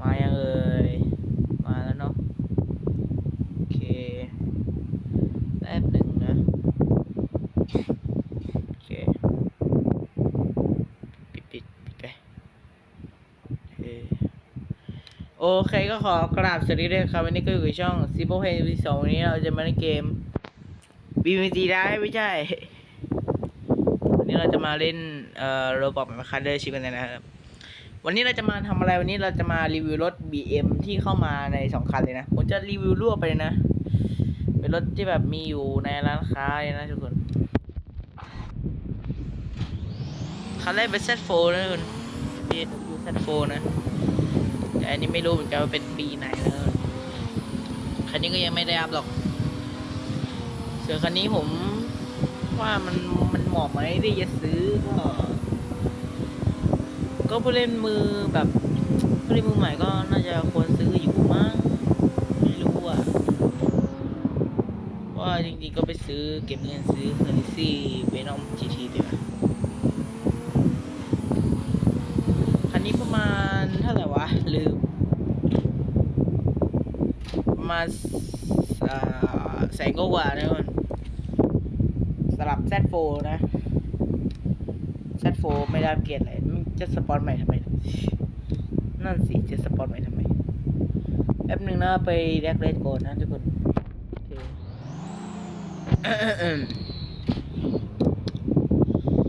มายังเอ่ยมาแล้วเนาะโอเคแป๊บหนึ่งนะโอเคปิดปิดปิดไปโอเคโอเคก็ขอกราบสวัสดีด้วยครับวันนี้ก็อยู่กับช่อง s i p o h e n สองนี้เราจะมาเล่นเกม BMG ได้ไม่ใช่วันนี้เราจะมาเล่นเอ่อโรบอทมาคันเดอร์ชิปกันนะครับ วันนี้เราจะมาทำอะไรวันนี้เราจะมารีวิวรถ BM ที่เข้ามาในสองคันเลยนะ ผมจะรีวิวรวไปเลยนะ เป็นรถที่แบบมีอยู่ในร้านค้าเลยนะทุกคน คันแรกเป็น Z4 นะทุกคน BMW Z4 นะ แต่อันนี้ไม่รู้เหมือนกันว่าเป็นปีไหนนะคันนี้ก็ยังไม่ได้อัพหรอกส่วนคันนี้ผมว่ามันมันเหมาะไหมที่จะซื้อก็ ก็ผู้เล่นมือแบบผู้เล่นมือใหม่ก็น่าจะควรซื้ออยู่มั้งไม่รู้อะว่าจริงๆก็ไปซื้อเก็บเงินซื้อเฮอร์ซี่เวนอมจีทีดีกว่าคันนี้ประมาณเท่าไหร่วะ ลืม ประมาณแสนกว่าๆนะมันสลับ Z4 นะ Z4 ไม่ได้อัปเกรดอะไรมันจะสปอนใหม่ทำไม นั่นสิ จะสปอนใหม่ทำไมแป๊บหนึ่งนะไปแรกเลสก่อนนะทุกคน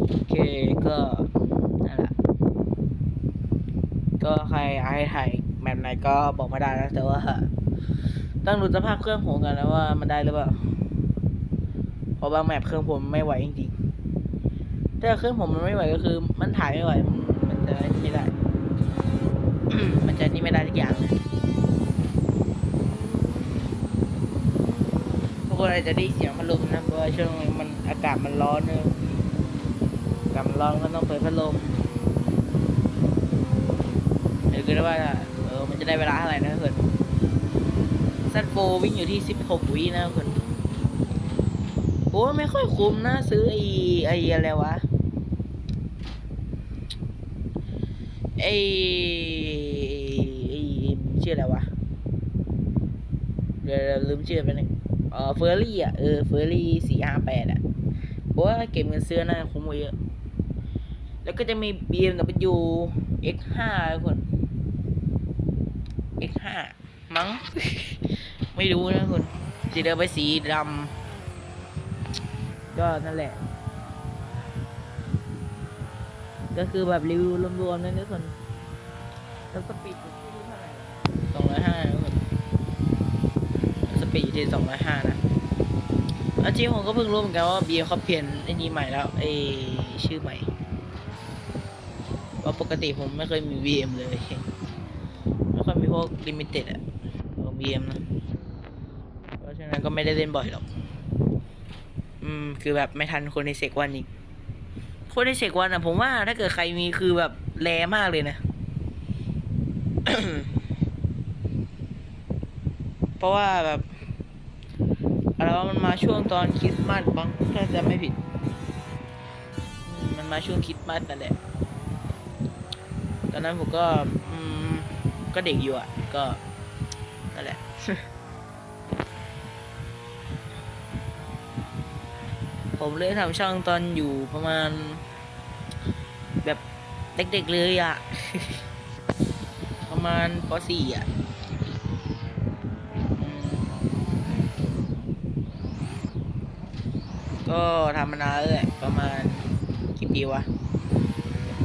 โอเคก็นั่นแหละก็ใครให้ถ่ายแบบไหนก็บอกมาได้นะ แต่ว่า ต้องดูสภาพเครื่องผมกันนะว่ามันได้หรือเปล่าเพราะบางแมปเครื่องผมไม่ไหวจริง ถ้าเครื่องผมมันไม่ไหวก็คือ มันถ่ายไม่ไหว มันจะไม่ได้ มันจะนี่ไม่ได้ทุกอย่างเลยทุกคนอาจจะได้เสียงพัดลมนะเพราะว่าช่วงมันอากาศมันร้อนเนอะอากาศมันร้อนก็ต้องเปิดพัดลมเดี๋ยวคือว่าเออมันจะได้เวลาเท่าไหร่นะเพื่อนซันโฟวิ่งอยู่ที่สิบหกวินะเพื่อนโอ้ไม่ค่อยคุ้มนะ ซื้อไอ้ไอ้อะไรวะ ไอ้ไอ้ชื่ออะไรวะ เดี๋ยวลืมชื่อไปหนึ่งเออเฟอร์รี่อะ เออ เฟอร์รี่สี่ห้าแปดอะเพราะว่าเก็บเงินซื้อน่าคุ้มกว่าเยอะ แล้วก็จะมี BMW X5 ทุกคน X5 มั้ง ไม่รู้นะคุณสีเดิมไปสีดำก็นั่นแหละ ก็คือแบบรีวิวรวมๆนั่นทุกคนแล้วสปีดอยู่ที่เท่าไหร่สองร้อยห้าทุกคนสปีดอยู่ที่สองร้อยห้านะแล้วจริงผมก็เพิ่งรู้เหมือนกันว่าเบียร์เขาเปลี่ยนไอ้นี้ใหม่แล้วไอ้ชื่อใหม่ว่าะปกติผมไม่เคยมี VM เลยไม่ค่อยมีพวกลิมิเต็ดอะของ VM นะเพราะฉะนั้นก็ไม่ได้เล่นบ่อยหรอก อืม คือแบบไม่ทันคนในเซกวันอีก คนในเซกวันอะ ผมว่าถ้าเกิดใครมีคือแบบแรมากเลยนะ เพราะว่าแบบอะไรว่ามันมาช่วงตอนคริสต์มาสบ้างถ้าจะไม่ผิด มันมาช่วงคริสต์มาสนั่นแหละตอนนั้นผมก็อก็เด็กอยู่อะ ก็นั่นแหละผมเลยทำช่องตอนอยู่ประมาณ แบบเด็กๆเลยอะประมาณป .4 อะก็ทำมานานแล้วแหละประมาณกี่ปีวะ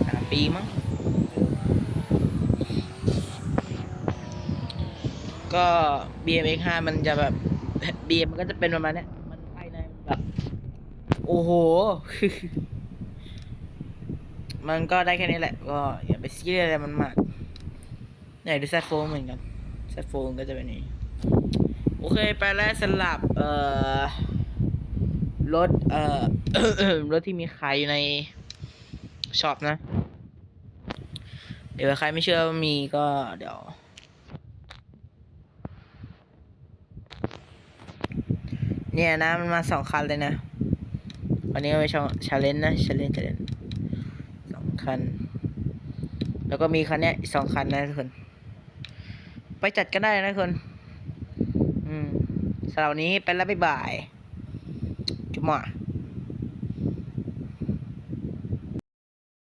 สามปีมั้ง ก็ BMX 5มันจะแบบ BM มันก็จะเป็นประมาณเนี้ยมันภายในแบบ โอ้โห มันก็ได้แค่นี้แหละ ก็อย่าไปซีเรียสอะไรมันมากเนี่ยดูแซดโฟเหมือนกันแซดโฟก็จะเป็นนี้ โอเคไปแล้วสลับเอ่อรถเอ่อรถที่มีขายอยู่ในช็อปนะ เดี๋ยวใครไม่เชื่อว่ามีก็เดี๋ยวเนี่ยนะมันมาสองคันเลยนะวันนี้ก็ไปช่องชาเลนนะชาเลนชาเลนสอง คัน แล้วก็มีคันเนี้ยอีกสองคันนะทุกคน ไปจัดกันได้นะทุกคน อืมสำหรับวันนี้ไปแล้วบ๊ายบายจุ๊บมา